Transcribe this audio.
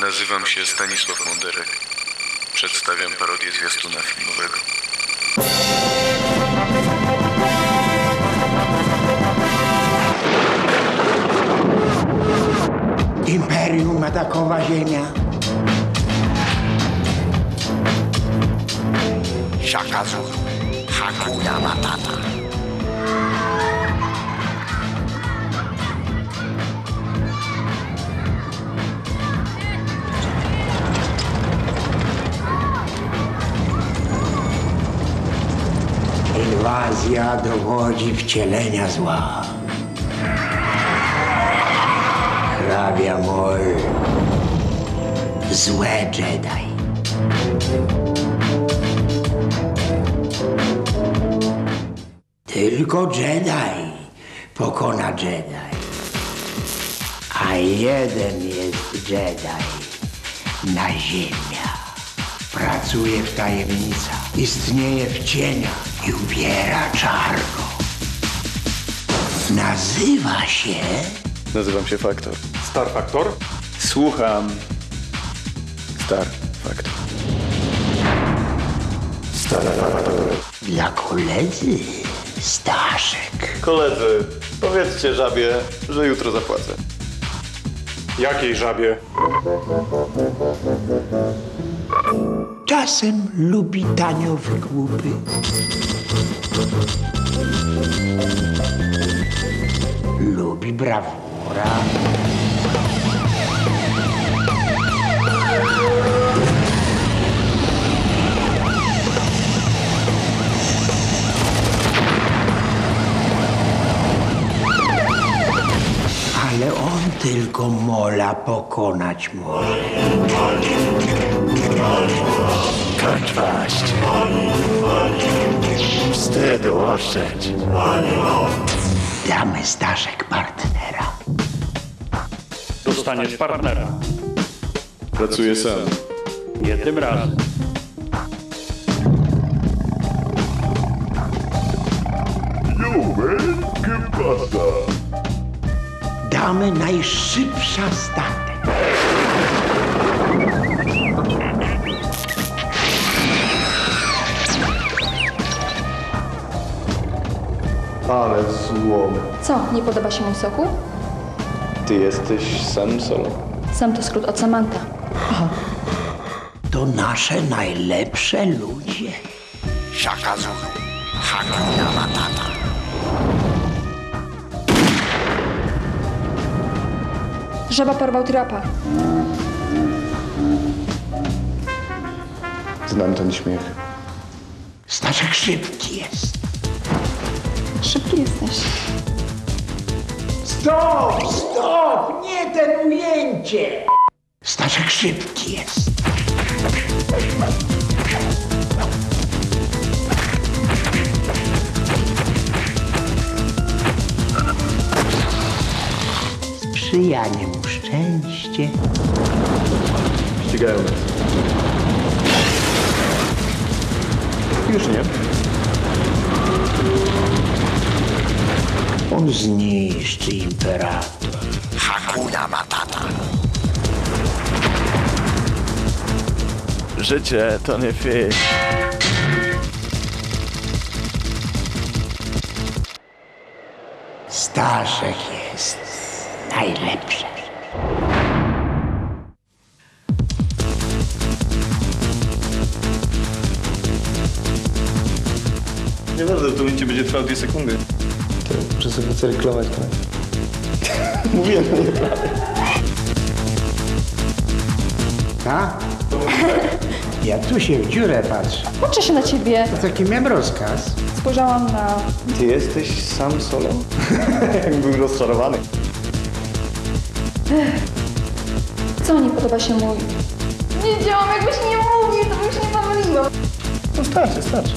Nazywam się Stanisław Monderek. Przedstawiam parodię zwiastuna filmowego. Imperium atakowa ziemia. Shaka Zulu, Hakuna Matata. Inwazja dowodzi wcielenia zła. Hrabia Mol. Złe Jedi. Tylko Jedi pokona Jedi. A jeden jest Jedi na ziemia. Pracuje w tajemnicach, istnieje w cieniach i ubiera czarno. Nazywa się Nazywam się Faktor. Star Factor? Słucham. Star Faktor. dla koledzy Staszek. Koledzy, powiedzcie żabie, że jutro zapłacę. Jakiej żabie? Czasem lubi tanio wygłupy. Lubi brawura. Ale on tylko mola pokonać może. Waść. Wstydu oszczędź. Damy Staszek partnera. Dostaniesz partnera. Pracuję sam. Nie tym razem. Damy najszybsza statek. Ale złom. Co, nie podoba się mój soku? Ty jesteś sam solo. Sam to skrót od Samanta. To nasze najlepsze ludzie. Shaka Zulu, Hakuna Matata. Żaba porwał trapa. Znam ten śmiech. Staszek szybki jest. Szybki jesteś. Stop, stop! Nie ten ujęcie! Staszek szybki jest. Sprzyja mu szczęście. Ścigają nas. Już nie. On zniszczy imperator. Hakuna Matata. Życie to nie film. Staszek jest najlepszy. Nieważne, w tym momencie będzie trwał dwie sekundy. To przestań chcę reklamować koniec. Mówiłem, no nie A? Ja tu się w dziurę patrzę. Patrzę się na ciebie. Taki miałem rozkaz. Spojrzałam na... Ty jesteś sam solo? Jakbym rozczarowany. Co nie podoba się mój... Nie działam, jakbyś nie mówił, to byś nie pomyliło. No starczy, starczy.